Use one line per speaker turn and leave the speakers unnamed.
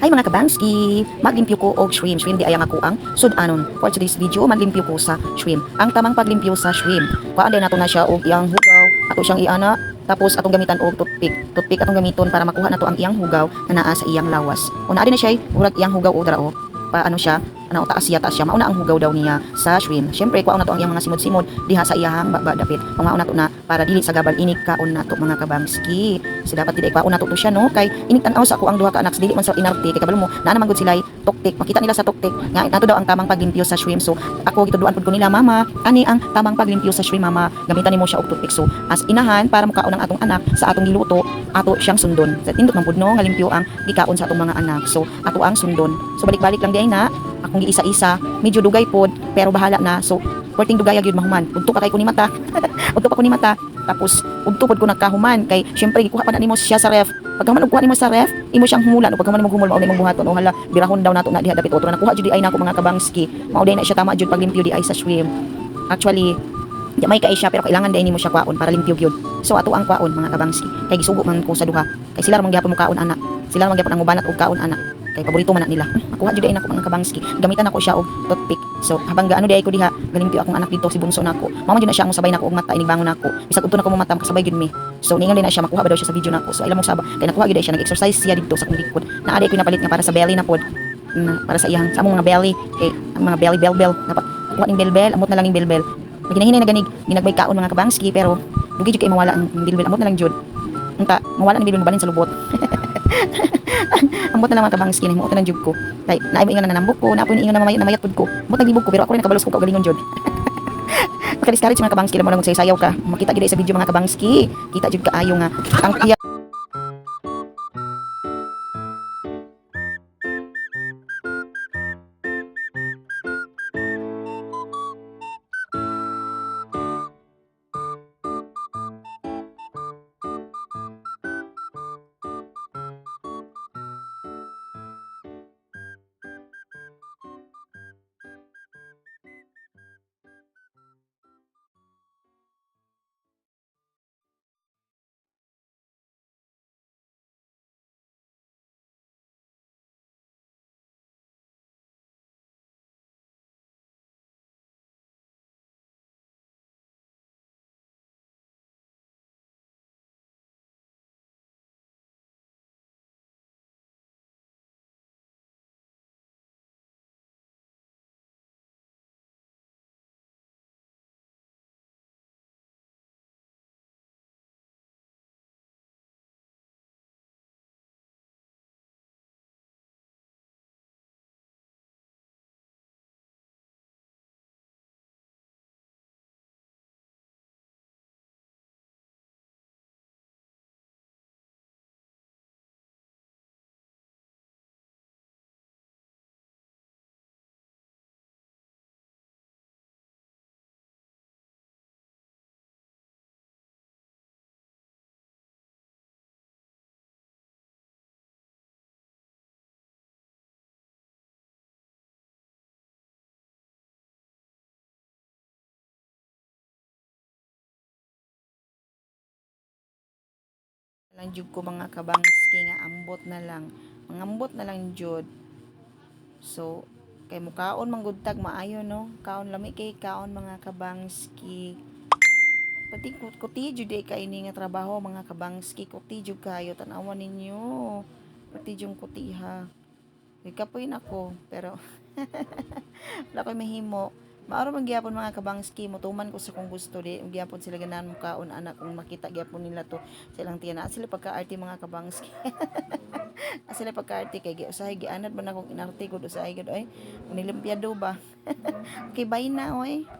Hi mga kabangski! Maglimpyo ko og shrimp. Shrimp di ayang ako ang sudanon. For today's video, maglimpyo ko sa shrimp. Ang tamang paglimpyo sa shrimp. Kuhaan din nato na siya og iyang hugaw. Ato siyang iana. Tapos atong gamitan og toothpick. Toothpick atong gamiton para makuha nato ang iyang hugaw na naa sa iyang lawas. Una din na siya, urag iyang hugaw o dara o. Pa ano siya, ano taas siya taas siya. Mauna ang hugaw daw niya sa shrimp. Syempre kuha na to ang iyang mga simod-simod. Diha sa iyahang baba dapit. Pangaon na to na para dili sa gabal inig kaon na to mga kabangski. Si dapat dili kuha na to to siya no? Kay inig tan sa ako ang duha ka anak dili man sa inarte. Kay kabalo mo naa naman gud sila toktik makita nila sa toktik nga nato daw ang tamang paglimpyo sa shrimp. So ako gituduan pud ko nila mama ani ang tamang paglimpyo sa shrimp mama. Gamitan nimo siya og toothpick so as inahan para mukaon ang atong anak sa atong giluto ato siyang sundon. Sa tindot man pud no? Nga limpyo ang gikaon sa atong mga anak. So ato ang sundon. So balik-balik lang di ay na akong giisa-isa medyo dugay pod pero bahala na. So porting dugay gyud mahuman. Udto ka kay kuni mata udto pa kuni mata tapos udto pod ko nagkahuman kay syempre gikuha pa na nimo siya sa ref. Pagkaman og kuha nimo sa ref imo siyang humulan. O pagkaman mo humul mao imong buhaton. O hala birahon daw nato na diha dapit otro nakuha jud ay nako mga kabangski. Mao day na siya tama jud paglimpyo di ay sa shrimp actually di may kay siya pero kailangan day nimo siya kwaon para limpyo gyud. So ato ang kwaon mga kabangski. Kay gisugo man ko sa duha. Kay sila ra man gyapon mo kaon anak sila ra man gyapon ang ubanat og kaon anak kay paborito man na nila. Nakuha jud ay nako mga kabangski. Gamitan ako siya og toothpick. So habang gaano di ay ko diha galimpyo akong anak dito si bungso nako. Mama jud na siya ang sabay nako og mata inig bangon nako. Bisag udto nako mo mata kasabay jud mi. So ningon na siya makuha ba daw siya sa video nako. So mo saba kay nakuha jud ay siya nag-exercise siya dito sa akong likod. Na adi ko napalit nga para sa belly na pod. Na para sa iyang sa among mga belly. Kay ang mga belly bell bell napa kuha ning bell bell amot na lang ning bell bell Maginahinay na ganig ginagbay kaon mga kabangski pero dugi jud kay mawala ang bell amot na lang jud. Unta mawala ang bell mabalin sa lubot Ambot na lang mga kabangski ni mo na jud ko. Kay naay mo ingon na nambok ko, napoy ingon na mamayat namayat pud ko. Ambot naglibog ko pero ako rin nakabalos ko kaugalingon jud. Maka-discourage mga kabangski mo lang sayaw ka. Makita gid sa video mga kabangski. Kita jud kaayo nga ang iya lang jud ko mga kabangski nga ambot na lang. Mangambot na lang jud. So kay mukaon manggudtag maayo no. Kaon lami kay kaon mga kabangski. Pati kut kuti jud ay kay ni nga trabaho mga kabangski kuti jud kayo tanawan ninyo. Pati jud kuti ha. Kay kapoy ako pero wala ko'y mahimo. Maaro man gyapon mga kabangski motuman ko sa kung gusto di gyapon sila ganan mo kaon anak kung makita gyapon nila to. Sa ilang tiyan na sila pagka-arte mga kabangski na sila pagka-arte kay usahay gianad man akong inarte gud usahay gud oy unilimpyado ba? Okay bye na oy